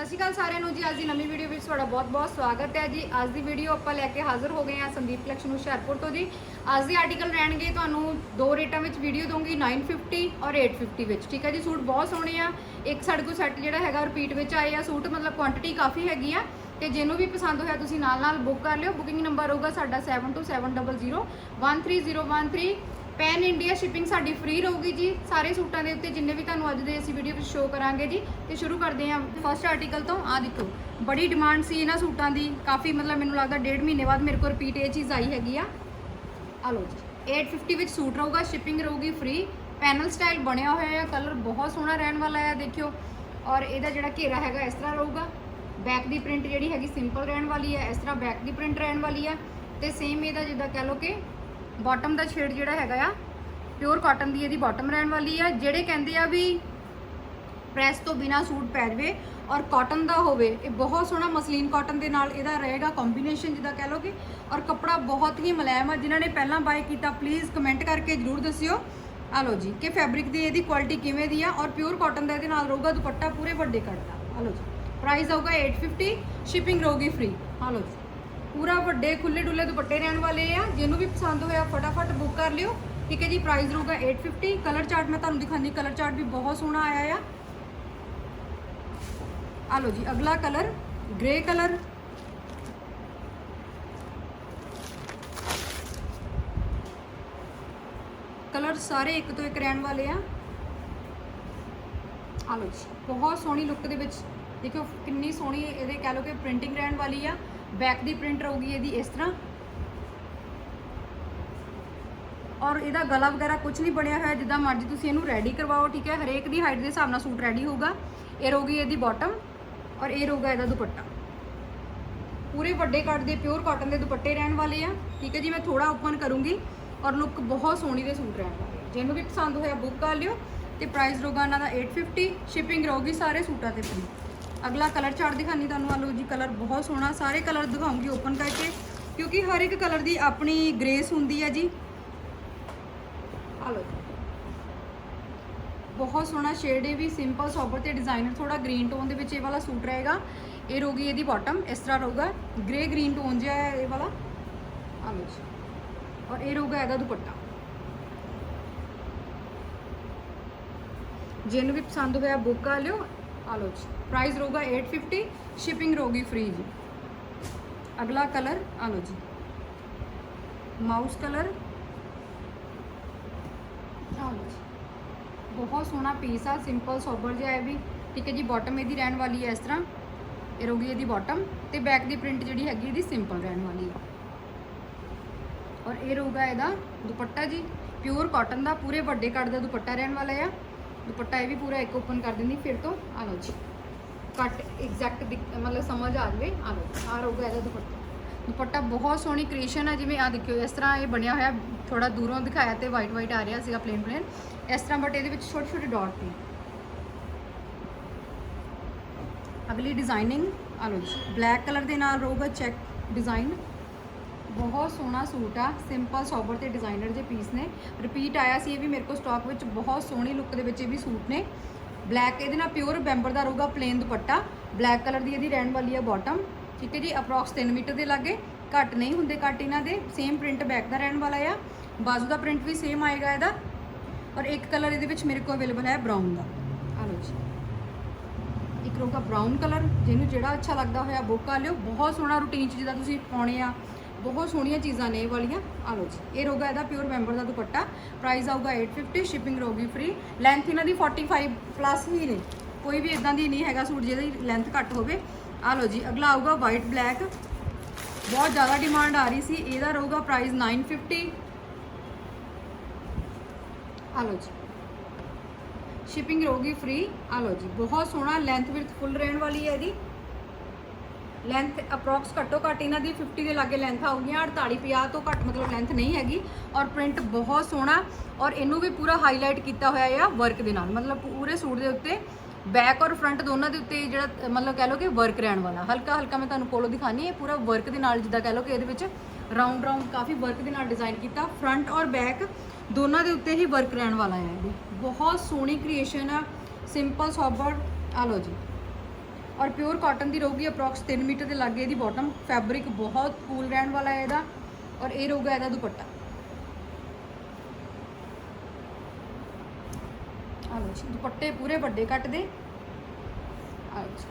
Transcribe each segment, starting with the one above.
ਸਤਿ ਸ਼੍ਰੀ ਅਕਾਲ ਸਾਰਿਆਂ ਨੂੰ ਜੀ, ਅੱਜ ਦੀ ਨਵੀਂ ਵੀਡੀਓ ਵਿੱਚ ਤੁਹਾਡਾ ਬਹੁਤ-ਬਹੁਤ ਸਵਾਗਤ ਹੈ ਜੀ। ਅੱਜ ਦੀ ਵੀਡੀਓ ਆਪਾਂ ਲੈ ਕੇ ਹਾਜ਼ਰ ਹੋ ਗਏ ਹਾਂ ਸੰਦੀਪ ਕਲੈਕਸ਼ਨ ਹੁਸ਼ਿਆਰਪੁਰ ਤੋਂ ਜੀ। ਅੱਜ ਦੇ ਆਰਟੀਕਲ ਰਹਿਣਗੇ ਤੁਹਾਨੂੰ ਦੋ ਰੇਟਾਂ ਵਿੱਚ ਵੀਡੀਓ ਦਊਂਗੀ 950 ਔਰ 850 ਵਿੱਚ, ਠੀਕ ਹੈ ਜੀ? ਸੂਟ ਬਹੁਤ ਸੋਹਣੇ ਆ। ਇੱਕ ਸਾਡੇ ਕੋਲ ਸੈੱਟ ਜਿਹੜਾ ਹੈਗਾ ਰਿਪੀਟ ਵਿੱਚ ਆਏ ਆ। ਸੂਟ ਮਤਲਬ ਕੁਆਂਟੀਟੀ ਕਾਫੀ ਹੈਗੀ ਆ ਤੇ ਜਿਹਨੂੰ ਵੀ ਪਸੰਦ ਹੋਇਆ ਤੁਸੀਂ ਨਾਲ ਨਾਲ ਬੁੱਕ ਕਰ ਲਿਓ। ਬੁਕਿੰਗ ਨੰਬਰ ਹੋਊਗਾ ਸਾਡਾ 7270013013 ਪੈਨ ਇੰਡੀਆ ਸ਼ਿਪਿੰਗ ਸਾਡੀ ਫ੍ਰੀ ਰਹੂਗੀ ਜੀ। ਸਾਰੇ ਸੂਟਾਂ ਦੇ ਉੱਤੇ ਜਿੰਨੇ ਵੀ ਤੁਹਾਨੂੰ ਅੱਜ ਦੇ ਅਸੀਂ ਵੀਡੀਓ ਵਿੱਚ ਸ਼ੋਅ ਕਰਾਂਗੇ ਜੀ। ਤੇ ਸ਼ੁਰੂ ਕਰਦੇ ਹਾਂ ਫਸਟ ਆਰਟੀਕਲ ਤੋਂ। ਆ ਦੇਖੋ, ਬੜੀ ਡਿਮਾਂਡ ਸੀ ਇਹਨਾਂ ਸੂਟਾਂ ਦੀ। ਕਾਫੀ ਮਤਲਬ ਮੈਨੂੰ ਲੱਗਦਾ ਡੇਢ ਮਹੀਨੇ ਬਾਅਦ ਮੇਰੇ ਕੋਲ ਰਿਪੀਟ ਇਹ ਚੀਜ਼ ਆਈ ਹੈਗੀ ਆ। ਆ ਲਓ ਜੀ 850 ਵਿੱਚ ਸੂਟ ਰਹੂਗਾ ਸ਼ਿਪਿੰਗ ਰਹੂਗੀ ਫ੍ਰੀ ਪੈਨਲ ਸਟਾਈਲ ਬਣਿਆ ਹੋਇਆ ਹੈ ਕਲਰ ਬਹੁਤ ਸੋਹਣਾ ਰਹਿਣ ਵਾਲਾ ਹੈ ਦੇਖਿਓ। ਔਰ ਇਹਦਾ ਜਿਹੜਾ ਘੇਰਾ ਹੈਗਾ ਇਸ ਤਰ੍ਹਾਂ ਰਹੂਗਾ। ਬੈਕ ਦੀ ਪ੍ਰਿੰਟ ਜਿਹੜੀ ਹੈਗੀ ਸਿੰਪਲ ਰਹਿਣ ਵਾਲੀ ਹੈ ਇਸ ਤਰ੍ਹਾਂ ਬੈਕ ਦੀ ਪ੍ਰਿੰਟ ਰਹਿਣ ਵਾਲੀ ਆ। ਤੇ ਸੇਮ ਇਹਦਾ ਜਿੱਦਾਂ ਕਹਿ ਲਓ ਕਿ ਬਾਟਮ ਦਾ ਸ਼ੇਡ ਜਿਹੜਾ ਹੈਗਾ ਆ ਪਿਓਰ ਕਾਟਨ ਦੀ ਇਹਦੀ ਬਾਟਮ ਰਹਿਣ ਵਾਲੀ ਆ, ਜਿਹੜੇ ਕਹਿੰਦੇ ਆ ਵੀ ਪ੍ਰੈਸ ਤੋਂ ਬਿਨਾ ਸੂਟ ਪੈ ਜਵੇ ਔਰ ਕਾਟਨ ਦਾ ਹੋਵੇ, ਇਹ ਬਹੁਤ ਸੋਹਣਾ ਮਸਲੀਨ ਕਾਟਨ ਦੇ ਨਾਲ ਇਹਦਾ ਰਹੇਗਾ ਕੰਬੀਨੇਸ਼ਨ ਜਿੱਦਾਂ ਕਹਿ ਲਓ ਔਰ ਕੱਪੜਾ ਬਹੁਤ ਹੀ ਮੁਲਾਇਮ ਆ, ਜਿਨ੍ਹਾਂ ਨੇ ਪਹਿਲਾਂ ਬਾਏ ਕੀਤਾ ਪਲੀਜ਼ ਕਮੈਂਟ ਕਰਕੇ ਜਰੂਰ ਦੱਸਿਓ। ਆ ਲਓ ਜੀ, ਕਿ ਫੈਬਰਿਕ ਦੀ ਇਹਦੀ ਕੁਆਲਿਟੀ ਕਿਵੇਂ ਦੀ ਆ, ਔਰ ਪਿਓਰ ਕਾਟਨ ਦਾ ਇਹਦੇ ਨਾਲ ਰਹੂਗਾ ਦੁਪੱਟਾ ਪੂਰੇ ਵੱਡੇ ਕੱਟ ਦਾ। ਆ ਲਓ ਜੀ ਪ੍ਰਾਈਸ ਆਊਗਾ 850 ਸ਼ਿਪਿੰਗ ਰਹੂਗੀ ਫ੍ਰੀ ਆ ਲਓ ਜੀ। ਪੂਰਾ ਵੱਡੇ ਖੁੱਲੇ ਡੁੱਲੇ ਦੁਪੱਟੇ ਰਹਿਣ ਵਾਲੇ ਆ। ਜਿਹਨੂੰ ਵੀ ਪਸੰਦ ਹੋਇਆ, ਫਟਾਫਟ ਬੁੱਕ ਕਰ ਲਿਓ। ਠੀਕ ਹੈ ਜੀ ਪ੍ਰਾਈਸ ਰਹੂਗਾ 850 ਕਲਰ ਚਾਰਟ ਮੈਂ ਤੁਹਾਨੂੰ ਦਿਖਾਉਂਦੀ ਕਲਰ ਚਾਰਟ ਵੀ ਬਹੁਤ ਸੋਹਣਾ ਆਇਆ ਆ। ਆ ਲਓ ਜੀ, ਅਗਲਾ ਕਲਰ ਗ੍ਰੇ ਕਲਰ ਕਲਰ ਸਾਰੇ ਇੱਕ ਤੋਂ ਇੱਕ ਰਹਿਣ ਵਾਲੇ ਆ। ਆ ਲਓ ਜੀ, ਬਹੁਤ ਸੋਹਣੀ ਲੁੱਕ ਦੇ ਵਿੱਚ। ਦੇਖੋ ਕਿੰਨੀ ਸੋਹਣੀ ਇਹਦੇ ਕਹਿ ਲਓ ਕਿ ਪ੍ਰਿੰਟਿੰਗ ਰਹਿਣ ਵਾਲੀ ਆ। ਬੈਕ ਦੀ ਪ੍ਰਿੰਟ ਰਹੂਗੀ ਇਹਦੀ ਇਸ ਤਰ੍ਹਾਂ। ਔਰ ਇਹਦਾ ਗਲਾ ਵਗੈਰਾ ਕੁਝ ਨਹੀਂ ਬਣਿਆ ਹੋਇਆ, ਜਿੱਦਾਂ ਮਰਜ਼ੀ ਤੁਸੀਂ ਇਹਨੂੰ ਰੈਡੀ ਕਰਵਾਓ, ਠੀਕ ਹੈ? ਹਰੇਕ ਦੀ ਹਾਈਟ ਦੇ ਹਿਸਾਬ ਨਾਲ ਸੂਟ ਰੈਡੀ ਹੋਊਗਾ। ਇਹ ਰਹੂਗੀ ਇਹਦੀ ਬਾਟਮ ਔਰ ਇਹ ਰਹੂਗਾ ਇਹਦਾ ਦੁਪੱਟਾ। ਪੂਰੇ ਵੱਡੇ ਕੱਟ ਦੇ ਪਿਓਰ ਕਾਟਨ ਦੇ ਦੁਪੱਟੇ ਰਹਿਣ ਵਾਲੇ ਆ। ਠੀਕ ਹੈ ਜੀ, ਮੈਂ ਥੋੜਾ ਓਪਨ ਕਰੂੰਗੀ ਔਰ ਲੁੱਕ ਬਹੁਤ ਸੋਹਣੀ ਦੇ ਸੂਟ ਰਹਿਣ ਵਾਲੇ ਆ। ਜਿਹਨੂੰ ਵੀ ਪਸੰਦ ਹੋਇਆ ਬੁੱਕ ਕਰ ਲਿਓ ਤੇ ਪ੍ਰਾਈਸ ਰਹੂਗਾ ਇਹਨਾਂ ਦਾ 850 ਸ਼ਿਪਿੰਗ ਰਹੂਗੀ ਸਾਰੇ ਸੂਟਾਂ ਤੇ ਫ੍ਰੀ ਅਗਲਾ ਕਲਰ ਚਾਰਟ ਦਿਖਾਣੀ ਤੁਹਾਨੂੰ ਆ ਲਓ ਜੀ, ਕਲਰ ਬਹੁਤ ਸੋਹਣਾ, ਸਾਰੇ ਕਲਰ ਦਿਖਾਉਂਗੀ ਓਪਨ ਕਰਕੇ, ਕਿਉਂਕਿ ਹਰ ਇੱਕ ਕਲਰ ਦੀ ਆਪਣੀ ਗ੍ਰੇਸ ਹੁੰਦੀ ਹੈ ਜੀ। ਆ ਲਓ ਜੀ। ਬਹੁਤ ਸੋਹਣਾ ਸ਼ੇਡ ਹੈ ਵੀ ਸਿੰਪਲ ਸੋਬਰ ਤੇ ਡਿਜ਼ਾਈਨਰ ਥੋੜਾ ਗ੍ਰੀਨ ਟੋਨ ਦੇ ਵਿੱਚ ਇਹ ਵਾਲਾ ਸੂਟ ਰਹੇਗਾ। ਇਹ ਰਹੂਗੀ ਇਹਦੀ ਬਾਟਮ ਇਸ ਤਰ੍ਹਾਂ ਰਹੂਗਾ। ਗ੍ਰੇ ਗ੍ਰੀਨ ਟੋਨ ਜਿਹਾ ਹੈ ਇਹ ਵਾਲਾ। ਆ ਲਓ ਜੀ। ਔਰ ਇਹ ਰਹੂਗਾ ਇਹਦਾ ਦੁਪੱਟਾ। ਜਿਹਨੂੰ ਵੀ ਪਸੰਦ ਹੋਇਆ, ਬੁੱਕ ਕਰ ਲਿਓ। ਆ ਲਓ ਜੀ ਪ੍ਰਾਈਸ ਰਹੂਗਾ 850 ਸ਼ਿਪਿੰਗ ਰਹੂਗੀ ਫ੍ਰੀ ਜੀ ਅਗਲਾ ਕਲਰ ਆ ਲਓ ਜੀ ਮਾਊਸ ਕਲਰ ਆ ਲਓ ਜੀ ਬਹੁਤ ਸੋਹਣਾ ਪੀਸ ਆ ਸਿੰਪਲ ਸੋਬਰ ਜਿਹਾ ਹੈ ਵੀ ਠੀਕ ਹੈ ਜੀ ਬਾਟਮ ਇਹਦੀ ਰਹਿਣ ਵਾਲੀ ਹੈ ਇਸ ਤਰ੍ਹਾਂ ਇਹ ਰਹੂਗੀ ਇਹਦੀ ਬਾਟਮ ਤੇ ਬੈਕ ਦੀ ਪ੍ਰਿੰਟ ਜਿਹੜੀ ਹੈਗੀ ਇਹਦੀ ਸਿੰਪਲ ਰਹਿਣ ਵਾਲੀ ਹੈ ਔਰ ਇਹ ਰਹੂਗਾ ਇਹਦਾ ਦੁਪੱਟਾ ਜੀ ਪਿਓਰ ਕਾਟਨ ਦਾ ਪੂਰੇ ਵੱਡੇ ਕੱਟ ਦਾ ਦੁਪੱਟਾ ਰਹਿਣ ਵਾਲਾ ਆ ਦੁਪੱਟਾ ਇਹ ਵੀ ਪੂਰਾ ਇੱਕ ਓਪਨ ਕਰ ਦਿੰਦੀ, ਫਿਰ ਤੋਂ ਆ ਲਓ ਜੀ। ਕੱਟ ਐਗਜ਼ੈਕਟ ਮਤਲਬ ਸਮਝ ਆ ਜਾਵੇ, ਆ ਲਓ, ਆ ਰਹੂਗਾ ਇਹਦਾ ਦੁਪੱਟਾ। ਦੁਪੱਟਾ ਬਹੁਤ ਸੋਹਣੀ ਕ੍ਰੀਏਸ਼ਨ ਹੈ ਜਿਵੇਂ ਆ ਦੇਖਿਓ, ਇਸ ਤਰ੍ਹਾਂ ਇਹ ਬਣਿਆ ਹੋਇਆ ਥੋੜਾ ਦੂਰੋਂ ਦਿਖਾਇਆ ਤੇ ਵਾਈਟ ਵਾਈਟ ਆ ਰਿਹਾ ਸੀਗਾ ਪਲੇਨ ਪਲੇਨ ਇਸ ਤਰ੍ਹਾਂ ਬਟ ਇਹਦੇ ਵਿੱਚ ਛੋਟੇ ਛੋਟੇ ਡਾਟ ਨੇ। ਅਗਲੀ ਡਿਜ਼ਾਈਨਿੰਗ ਆ ਲਓ ਜੀ ਬਲੈਕ ਕਲਰ ਦੇ ਨਾਲ ਰਹੂਗਾ ਚੈੱਕ ਡਿਜ਼ਾਈਨ ਬਹੁਤ ਸੋਹਣਾ ਸੂਟ ਆ ਸਿੰਪਲ ਸੋਬਰ ਤੇ ਡਿਜ਼ਾਈਨਰ ਦੇ ਪੀਸ ਨੇ। ਰਿਪੀਟ ਆਇਆ ਸੀ ਇਹ ਵੀ ਮੇਰੇ ਕੋਲ ਸਟਾਕ ਵਿੱਚ ਬਹੁਤ ਸੋਹਣੀ ਲੁੱਕ ਦੇ ਵਿੱਚ ਇਹ ਵੀ ਸੂਟ ਨੇ। ਬਲੈਕ ਇਹਦੇ ਨਾਲ ਪਿਓਰ ਬੈਂਬਰ ਦਾ ਰਹੂਗਾ ਪਲੇਨ ਦੁਪੱਟਾ। ਬਲੈਕ ਕਲਰ ਦੀ ਇਹਦੀ ਰਹਿਣ ਵਾਲੀ ਆ ਬਾਟਮ ਠੀਕ ਹੈ ਜੀ ਅਪਰੋਕਸ 3 ਮੀਟਰ ਦੇ ਲਾਗੇ। ਘੱਟ ਨਹੀਂ ਹੁੰਦੇ ਕੱਟ ਇਹਨਾਂ ਦੇ। ਸੇਮ ਪ੍ਰਿੰਟ ਬੈਕ ਦਾ ਰਹਿਣ ਵਾਲਾ ਆ। ਬਾਜ਼ੂ ਦਾ ਪ੍ਰਿੰਟ ਵੀ ਸੇਮ ਆਏਗਾ ਇਹਦਾ। ਔਰ ਇੱਕ ਕਲਰ ਇਹਦੇ ਵਿੱਚ ਮੇਰੇ ਕੋਲ ਅਵੇਲੇਬਲ ਹੈ ਬਰਾਊਨ ਦਾ। ਆ ਲਓ ਜੀ। ਇੱਕ ਰਹੂਗਾ ਬਰਾਊਨ ਕਲਰ ਜਿਹਨੂੰ ਜਿਹੜਾ ਅੱਛਾ ਲੱਗਦਾ ਹੋਇਆ ਬੁੱਕ ਕਰ ਲਿਓ। ਬਹੁਤ ਸੋਹਣਾ ਰੂਟੀਨ ਚ ਜਿਹਦਾ ਤੁਸੀਂ ਪਾਉਣੇ ਆ ਬਹੁਤ ਸੋਹਣੀਆਂ ਚੀਜ਼ਾਂ ਨੇ ਇਹ ਵਾਲੀਆਂ। ਆ ਲਓ ਜੀ, ਇਹ ਰਹੂਗਾ ਇਹਦਾ ਪਿਓਰ ਮੈਂਬਰ ਦਾ ਦੁਪੱਟਾ। ਪ੍ਰਾਈਸ ਆਊਗਾ 850 ਸ਼ਿਪਿੰਗ ਰਹੂਗੀ ਫ੍ਰੀ ਲੈਂਥ ਇਹਨਾਂ ਦੀ 45 ਪਲੱਸ ਹੀ ਨੇ। ਕੋਈ ਵੀ ਇਦਾਂ ਦੀ ਨਹੀਂ ਹੈਗਾ ਸੂਟ, ਜਿਹਦੀ ਲੈਂਥ ਘੱਟ ਹੋਵੇ। ਆ ਲਓ ਜੀ, ਅਗਲਾ ਆਊਗਾ ਵਾਈਟ ਬਲੈਕ ਬਹੁਤ ਜ਼ਿਆਦਾ ਡਿਮਾਂਡ ਆ ਰਹੀ ਸੀ, ਇਹਦਾ ਰਹੂਗਾ ਪ੍ਰਾਈਸ 950 ਆ ਲਓ ਜੀ ਸ਼ਿਪਿੰਗ ਰਹੂਗੀ ਫ੍ਰੀ ਆ ਲਓ ਜੀ, ਬਹੁਤ ਸੋਹਣਾ ਲੈਂਥ ਵਿਰਥ ਫੁੱਲ ਰਹਿਣ ਵਾਲੀ ਹੈ ਇਹਦੀ। ਲੈਂਥ ਅਪਰੋਕਸ ਘੱਟੋ ਘੱਟ ਇਹਨਾਂ ਦੀ 50 ਦੇ ਲਾਗੇ ਲੈਂਥ ਆਉਗੀਆਂ 48 50 ਤੋਂ ਘੱਟ ਮਤਲਬ ਲੈਂਥ ਨਹੀਂ ਹੈਗੀ। ਔਰ ਪ੍ਰਿੰਟ ਬਹੁਤ ਸੋਹਣਾ, ਔਰ ਇਹਨੂੰ ਵੀ ਪੂਰਾ ਹਾਈਲਾਈਟ ਕੀਤਾ ਹੋਇਆ ਆ ਵਰਕ ਦੇ ਨਾਲ। ਮਤਲਬ ਪੂਰੇ ਸੂਟ ਦੇ ਉੱਤੇ ਬੈਕ ਔਰ ਫਰੰਟ ਦੋਨਾਂ ਦੇ ਉੱਤੇ ਜਿਹੜਾ, ਮਤਲਬ ਕਹਿ ਲਓ ਕਿ ਵਰਕ ਰਹਿਣ ਵਾਲਾ। ਹਲਕਾ ਹਲਕਾ ਮੈਂ ਤੁਹਾਨੂੰ ਕੋਲੋਂ ਦਿਖਾਣੀ ਹੈ ਪੂਰਾ ਵਰਕ ਦੇ ਨਾਲ ਜਿੱਦਾਂ ਕਹਿ ਲਓ ਕਿ ਇਹਦੇ ਵਿੱਚ ਰਾਉਂਡ ਰਾਉਂਡ ਕਾਫੀ ਵਰਕ ਦੇ ਨਾਲ ਡਿਜ਼ਾਈਨ ਕੀਤਾ। ਫਰੰਟ ਔਰ ਬੈਕ ਦੋਨਾਂ ਦੇ ਉੱਤੇ ਹੀ ਵਰਕ ਰਹਿਣ ਵਾਲਾ ਹੈ ਇਹਦੇ ਬਹੁਤ ਸੋਹਣੀ ਕ੍ਰੀਏਸ਼ਨ ਆ ਸਿੰਪਲ ਸੋਬਰ ਆ ਲਓ ਜੀ। ਔਰ ਪਿਓਰ ਕਾਟਨ ਦੀ ਰਹੂਗੀ ਅਪਰੋਕਸ 3 ਮੀਟਰ ਦੇ ਲਾਗੇ ਇਹਦੀ ਬਾਟਮ ਫੈਬਰਿਕ ਬਹੁਤ ਕੂਲ ਰਹਿਣ ਵਾਲਾ ਹੈ ਇਹਦਾ। ਔਰ ਇਹ ਰਹੂਗਾ ਇਹਦਾ ਦੁਪੱਟਾ। ਆ ਜੀ, ਦੁਪੱਟੇ ਪੂਰੇ ਵੱਡੇ ਕੱਟ ਦੇ। ਆ ਜੀ,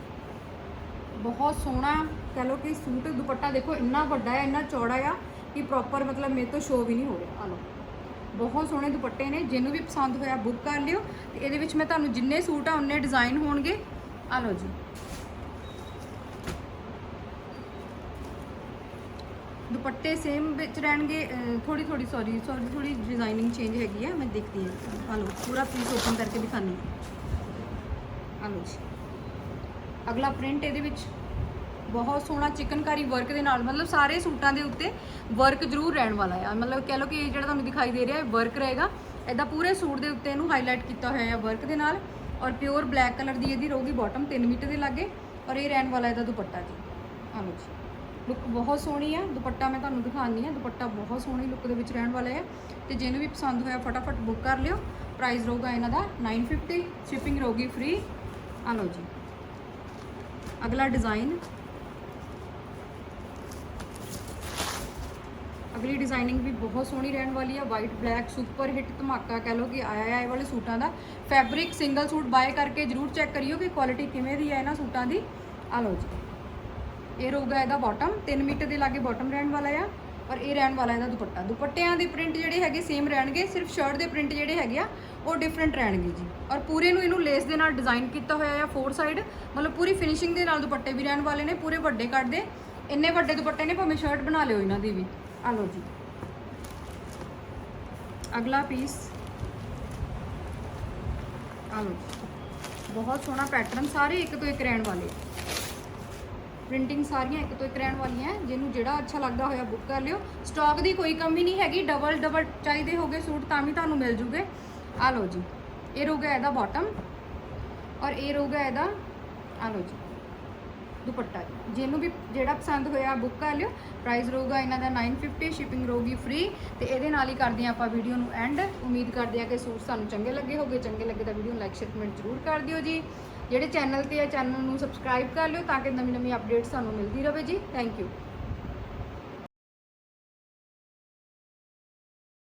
ਬਹੁਤ ਸੋਹਣਾ ਕਹ ਲਓ ਕਿ ਸੂਟ ਦੁਪੱਟਾ ਦੇਖੋ, ਇੰਨਾ ਵੱਡਾ ਹੈ, ਇੰਨਾ ਚੌੜਾ ਆ ਕਿ ਪ੍ਰੋਪਰ ਮਤਲਬ ਮੇਰੇ ਤੋਂ ਸ਼ੋ ਵੀ ਨਹੀਂ ਹੋ ਰਿਹਾ। ਆ ਬਹੁਤ ਸੋਹਣੇ ਦੁਪੱਟੇ ਨੇ, ਜਿਹਨੂੰ ਵੀ ਪਸੰਦ ਹੋਇਆ ਬੁੱਕ ਕਰ ਲਿਓ। ਤੇ ਇਹਦੇ ਵਿੱਚ ਮੈਂ ਤੁਹਾਨੂੰ ਜਿੰਨੇ ਸੂਟ ਆ, ਉਹਨੇ ਡਿਜ਼ਾਈਨ ਹੋਣਗੇ। ਆ ਲਓ ਜੀ। ਦੁਪੱਟੇ ਸੇਮ ਵਿੱਚ ਰਹਿਣਗੇ ਥੋੜੀ ਥੋੜੀ ਸੌਰੀ ਸੌਰੀ ਥੋੜੀ ਡਿਜ਼ਾਈਨਿੰਗ ਚੇਂਜ ਹੈਗੀ ਆ, ਮੈਂ ਦੇਖਦੀ ਹਾਂ। ਆ ਲਓ, ਪੂਰਾ ਪੀਸ ਓਪਨ ਕਰਕੇ ਦਿਖਾਨੀ ਆ ਲਓ ਜੀ। ਅਗਲਾ ਪ੍ਰਿੰਟ ਇਹਦੇ ਵਿੱਚ। ਬਹੁਤ ਸੋਹਣਾ ਚਿਕਨਕਾਰੀ ਵਰਕ ਦੇ ਨਾਲ, ਮਤਲਬ ਸਾਰੇ ਸੂਟਾਂ ਦੇ ਉੱਤੇ ਵਰਕ ਜ਼ਰੂਰ ਰਹਿਣ ਵਾਲਾ ਆ। ਮਤਲਬ ਕਹਿ ਲਓ ਕਿ ਇਹ ਜਿਹੜਾ ਤੁਹਾਨੂੰ ਦਿਖਾਈ ਦੇ ਰਿਹਾ ਹੈ ਵਰਕ ਰਹੇਗਾ। ਐਦਾਂ ਪੂਰੇ ਸੂਟ ਦੇ ਉੱਤੇ ਇਹਨੂੰ ਹਾਈਲਾਈਟ ਕੀਤਾ ਹੋਇਆ ਹੈ ਵਰਕ ਦੇ ਨਾਲ। ਔਰ ਪਿਓਰ ਬਲੈਕ ਕਲਰ ਦੀ ਇਹਦੀ ਰਹੂਗੀ ਬਾਟਮ 3 ਮੀਟਰ ਦੇ ਲਾਗੇ। ਔਰ ਇਹ ਰਹਿਣ ਵਾਲਾ ਇਹਦਾ ਦੁਪੱਟਾ ਜੀ। ਆ ਲਓ ਜੀ। ਲੁੱਕ ਬਹੁਤ ਸੋਹਣੀ ਆ, ਦੁਪੱਟਾ ਮੈਂ ਤੁਹਾਨੂੰ ਦਿਖਾਉਣੀ ਆ ਦੁਪੱਟਾ ਬਹੁਤ ਸੋਹਣੀ ਲੁੱਕ ਦੇ ਵਿੱਚ ਰਹਿਣ ਵਾਲਾ ਹੈ ਤੇ ਜਿਹਨੂੰ ਵੀ ਪਸੰਦ ਹੋਇਆ ਫਟਾਫਟ ਬੁੱਕ ਕਰ ਲਿਓ ਪ੍ਰਾਈਸ ਰਹੂਗਾ ਇਹਨਾਂ ਦਾ 950 ਸ਼ਿਪਿੰਗ ਰਹੂਗੀ ਫ੍ਰੀ ਆ ਲਓ ਜੀ। ਅਗਲਾ ਡਿਜ਼ਾਈਨ ਅਗਲੀ ਡਿਜ਼ਾਈਨਿੰਗ ਵੀ ਬਹੁਤ ਸੋਹਣੀ ਰਹਿਣ ਵਾਲੀ ਆ ਵਾਈਟ ਬਲੈਕ ਸੁਪਰ ਹਿੱਟ ਧਮਾਕਾ ਕਹਿ ਲਓ ਕਿ ਆਇਆ ਹੈ ਇਹ ਵਾਲੇ ਸੂਟਾਂ ਦਾ। ਫੈਬਰਿਕ ਸਿੰਗਲ ਸੂਟ ਬਾਏ ਕਰਕੇ ਜਰੂਰ ਚੈੱਕ ਕਰਿਓ ਕਿ ਕੁਆਲਿਟੀ ਕਿਵੇਂ ਦੀ ਹੈ ਇਹਨਾਂ ਸੂਟਾਂ ਦੀ। ਆ ਲਓ ਜੀ। ਇਹ ਰਹੂਗਾ ਇਹਦਾ ਬਾਟਮ 3 ਮੀਟਰ ਦੇ ਲਾਗੇ ਬਾਟਮ ਰਹਿਣ ਵਾਲਾ ਆ ਔਰ ਇਹ ਰਹਿਣ ਵਾਲਾ ਇਹਦਾ ਦੁਪੱਟਾ। ਦੁਪੱਟਿਆਂ ਦੇ ਪ੍ਰਿੰਟ ਜਿਹੜੇ ਹੈਗੇ ਸੇਮ ਰਹਿਣਗੇ, ਸਿਰਫ ਸ਼ਰਟ ਦੇ ਪ੍ਰਿੰਟ ਜਿਹੜੇ ਹੈਗੇ ਆ, ਉਹ ਡਿਫਰੈਂਟ ਰਹਿਣਗੇ ਜੀ। ਔਰ ਪੂਰੇ ਨੂੰ ਇਹਨੂੰ ਲੇਸ ਦੇ ਨਾਲ ਡਿਜ਼ਾਈਨ ਕੀਤਾ ਹੋਇਆ ਆ ਫੋਰ ਸਾਈਡ ਮਤਲਬ ਪੂਰੀ ਫਿਨਿਸ਼ਿੰਗ ਦੇ ਨਾਲ ਦੁਪੱਟੇ ਵੀ ਰਹਿਣ ਵਾਲੇ ਨੇ, ਪੂਰੇ ਵੱਡੇ ਕੱਟ ਦੇ। ਇੰਨੇ ਵੱਡੇ ਦੁਪੱਟੇ ਨੇ, ਭਾਵੇਂ ਸ਼ਰਟ ਬਣਾ ਲਿਓ ਇਹਨਾਂ ਦੀ ਵੀ। ਆ ਲਓ ਜੀ। ਅਗਲਾ ਪੀਸ ਆ ਲਓ ਜੀ। ਬਹੁਤ ਸੋਹਣਾ ਪੈਟਰਨ ਸਾਰੇ ਇੱਕ ਤੋਂ ਇੱਕ ਰਹਿਣ ਵਾਲੇ। ਪ੍ਰਿੰਟਿੰਗ ਸਾਰੀਆਂ ਇੱਕ ਤੋਂ ਇੱਕ ਰਹਿਣ ਵਾਲੀਆਂ ਜਿਹਨੂੰ ਜਿਹੜਾ ਅੱਛਾ ਲੱਗਦਾ ਹੋਇਆ ਬੁੱਕ ਕਰ ਲਿਓ। ਸਟਾਕ ਦੀ ਕੋਈ ਕਮੀ ਨਹੀਂ ਹੈਗੀ, ਡਬਲ ਡਬਲ ਚਾਹੀਦੇ ਹੋਗੇ ਸੂਟ ਤਾਂ ਵੀ ਤੁਹਾਨੂੰ ਮਿਲ ਜੂਗੇ। ਆ ਲਓ ਜੀ, ਇਹ ਰਹੂਗਾ ਇਹਦਾ ਬਾਟਮ ਔਰ ਇਹ ਰਹੂਗਾ ਇਹਦਾ ਆ ਲਓ ਜੀ। ਦੁਪੱਟਾ ਜੀ। ਜਿਹਨੂੰ ਵੀ ਜਿਹੜਾ ਪਸੰਦ ਹੋਇਆ ਬੁੱਕ ਕਰ ਲਿਓ। ਪ੍ਰਾਈਸ ਰਹੂਗਾ ਇਹਨਾਂ ਦਾ 950 ਸ਼ਿਪਿੰਗ ਰਹੂਗੀ ਫ੍ਰੀ ਤੇ ਇਹਦੇ ਨਾਲ ਹੀ ਕਰਦੇ ਹਾਂ ਆਪਾਂ ਵੀਡੀਓ ਨੂੰ ਐਂਡ ਉਮੀਦ ਕਰਦੇ ਹਾਂ ਕਿ ਸੂਟ ਸਾਨੂੰ ਚੰਗੇ ਲੱਗੇ ਹੋਗੇ। ਚੰਗੇ ਲੱਗੇ ਤਾਂ ਵੀਡੀਓ ਨੂੰ ਲਾਈਕ ਸ਼ੇਅਰ ਕਮੈਂਟ ਜ਼ਰੂਰ ਕਰ ਦਿਓ ਜੀ। ਜਿਹੜੇ ਚੈਨਲ ਤੇ ਆ ਚੈਨਲ ਨੂੰ ਸਬਸਕ੍ਰਾਈਬ ਕਰ ਲਿਓ ਤਾਂ ਕਿ ਨਵੀਂ ਨਵੀਂ ਅਪਡੇਟਸ ਸਾਨੂੰ ਮਿਲਦੀ ਰਹੇ ਜੀ। Thank you